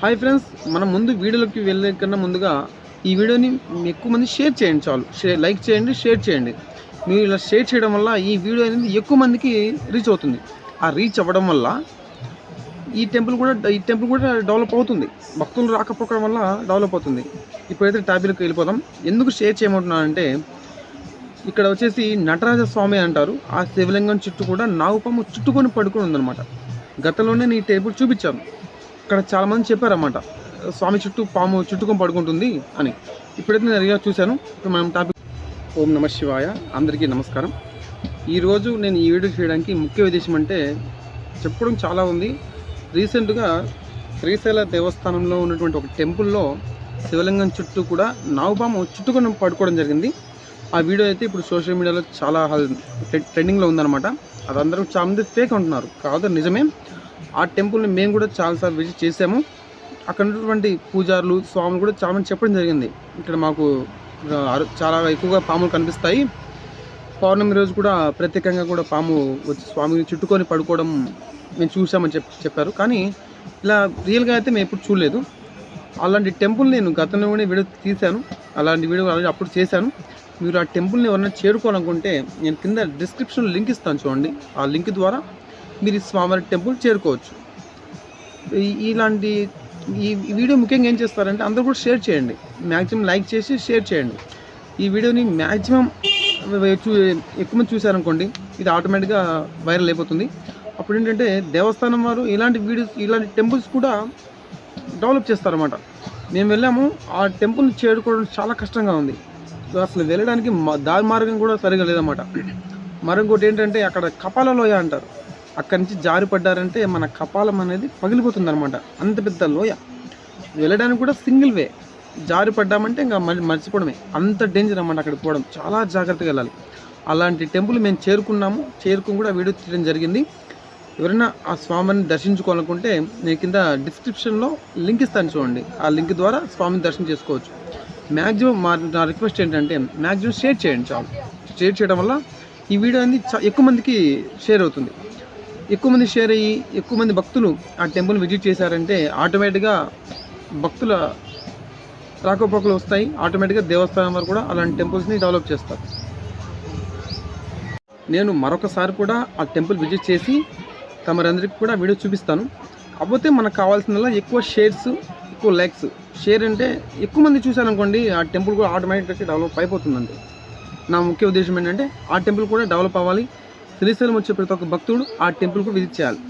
Hi friends మనం ముందు వీడియోలోకి వెళ్ళే కన్నా ముందుగా ఈ వీడియోని ఎక్కువ మంది షేర్ చేయండి చాలు. షేర్ లైక్ చేయండి షేర్ చేయండి. మీరు ఇలా షేర్ చేయడం వల్ల ఈ వీడియో అనేది ఎక్కువ మందికి రీచ్ అవుతుంది. ఆ రీచ్ అవ్వడం వల్ల ఈ టెంపుల్ కూడా ఈ టెంపుల్ కూడా డెవలప్ అవుతుంది. భక్తులు రాకపోవడం వల్ల డెవలప్ అవుతుంది. ఇప్పుడైతే టాపిక్కి వెళ్ళిపోదాం. ఎందుకు షేర్ చేయమంటున్నానంటే ఇక్కడ వచ్చేసి నటరాజ స్వామి అంటారు. ఆ శివలింగం చుట్టూ కూడా నాగుపాము చుట్టుకొని పడుకొని ఉందన్నమాట. గతంలోనే నేను ఈ టేబుల్ చూపించాను. అక్కడ చాలామంది చెప్పారన్నమాట స్వామి చుట్టూ పాము చుట్టుకొని పడుకుంటుంది అని. ఇప్పుడైతే నేను రియల్ చూశాను. ఇప్పుడు మనం టాపిక్ ఓం నమ శివాయ. అందరికీ నమస్కారం. ఈరోజు నేను ఈ వీడియో చేయడానికి ముఖ్య ఉద్దేశం అంటే చెప్పడం చాలా ఉంది. రీసెంట్గా శ్రీశైల దేవస్థానంలో ఉన్నటువంటి ఒక టెంపుల్లో శివలింగం చుట్టూ కూడా నాగుపాము చుట్టుకొని పడుకోవడం జరిగింది. ఆ వీడియో అయితే ఇప్పుడు సోషల్ మీడియాలో చాలా ట్రెండింగ్లో ఉందన్నమాట. అది అందరూ చాలా మంది ఫేక్ అంటున్నారు. కాదు నిజమే. ఆ టెంపుల్ని మేము కూడా చాలాసార్లు విజిట్ చేసాము. అక్కడ ఉన్నటువంటి పూజారులు స్వాములు కూడా చాలామంది చెప్పడం జరిగింది. ఇక్కడ మాకు చాలా ఎక్కువగా పాములు కనిపిస్తాయి. పౌర్ణమి రోజు కూడా ప్రత్యేకంగా కూడా పాము వచ్చి స్వామిని చుట్టుకొని పడుకోవడం మేము చూసామని చెప్ చెప్పారు. కానీ ఇలా రియల్గా అయితే మేము ఎప్పుడు చూడలేదు. అలాంటి టెంపుల్ నేను గతంలో కూడా వీడియో తీశాను. అలాంటి వీడియో ఆల్రెడీ అప్పుడు చేశాను. మీరు ఆ టెంపుల్ని ఎవరైనా చేరుకోవాలనుకుంటే నేను కింద డిస్క్రిప్షన్ లింక్ ఇస్తాను చూడండి. ఆ లింక్ ద్వారా మీరు స్వామివారి టెంపుల్ చేరుకోవచ్చు. ఇలాంటి ఈ వీడియో ముఖ్యంగా ఏం చేస్తారంటే అందరూ కూడా షేర్ చేయండి. మ్యాక్సిమం లైక్ చేసి షేర్ చేయండి. ఈ వీడియోని మ్యాక్సిమం చూ ఎక్కువ మంది చూశారనుకోండి ఇది ఆటోమేటిక్గా వైరల్ అయిపోతుంది. అప్పుడు ఏంటంటే దేవస్థానం వారు ఇలాంటి వీడియోస్ ఇలాంటి టెంపుల్స్ కూడా డెవలప్ చేస్తారన్నమాట. మేము వెళ్ళాము ఆ టెంపుల్ని చేరుకోవడం చాలా కష్టంగా ఉంది. అసలు వెళ్ళడానికి దారి మార్గం కూడా సరిగా లేదన్నమాట. మరొకటి ఏంటంటే అక్కడ కపాల లోయ అంటారు. అక్కడి నుంచి జారి పడ్డారంటే మన కపాలం అనేది పగిలిపోతుంది అనమాట అంత పెద్ద లోయ. వెళ్ళడానికి కూడా సింగిల్ వే. జారి పడ్డామంటే ఇంకా మళ్ళీ మర్చిపోవడమే. అంత డేంజర్ అనమాట అక్కడికి పోవడం. చాలా జాగ్రత్తగా వెళ్ళాలి. అలాంటి టెంపుల్ మేము చేరుకున్నాము. చేరుకుని కూడా వీడియో తీయడం జరిగింది. ఎవరైనా ఆ స్వామిని దర్శించుకోవాలనుకుంటే నేను కింద డిస్క్రిప్షన్లో లింక్ ఇస్తాను చూడండి. ఆ లింక్ ద్వారా స్వామిని దర్శనం చేసుకోవచ్చు. మ్యాక్సిమం మా నా రిక్వెస్ట్ ఏంటంటే మ్యాక్సిమం షేర్ చేయండి చాలు. షేర్ చేయడం వల్ల ఈ వీడియో అనేది చా- ఎక్కువ మందికి షేర్ అవుతుంది. ఎక్కువ మంది షేర్ అయ్యి ఎక్కువ మంది భక్తులు ఆ టెంపుల్ విజిట్ చేశారంటే ఆటోమేటిక్గా భక్తుల రాకపోకలు వస్తాయి. ఆటోమేటిక్గా దేవస్థానం వారు కూడా అలాంటి టెంపుల్స్ని డెవలప్ చేస్తారు. నేను మరొకసారి కూడా ఆ టెంపుల్ విజిట్ చేసి తమరందరికీ కూడా వీడియో చూపిస్తాను. కాకపోతే మనకు కావాల్సినలా ఎక్కువ షేర్స్ ఎక్కువ లైక్స్ షేర్ అంటే ఎక్కువ మంది చూశారనుకోండి ఆ టెంపుల్ కూడా ఆటోమేటిక్గా డెవలప్ అయిపోతుందండి. నా ముఖ్య ఉద్దేశం ఏంటంటే ఆ టెంపుల్ కూడా డెవలప్ అవ్వాలి. శ్రీశైలం వచ్చే ప్రతి ఒక్క భక్తుడు ఆ టెంపుల్ కూడా విజిట్ చేయాలి.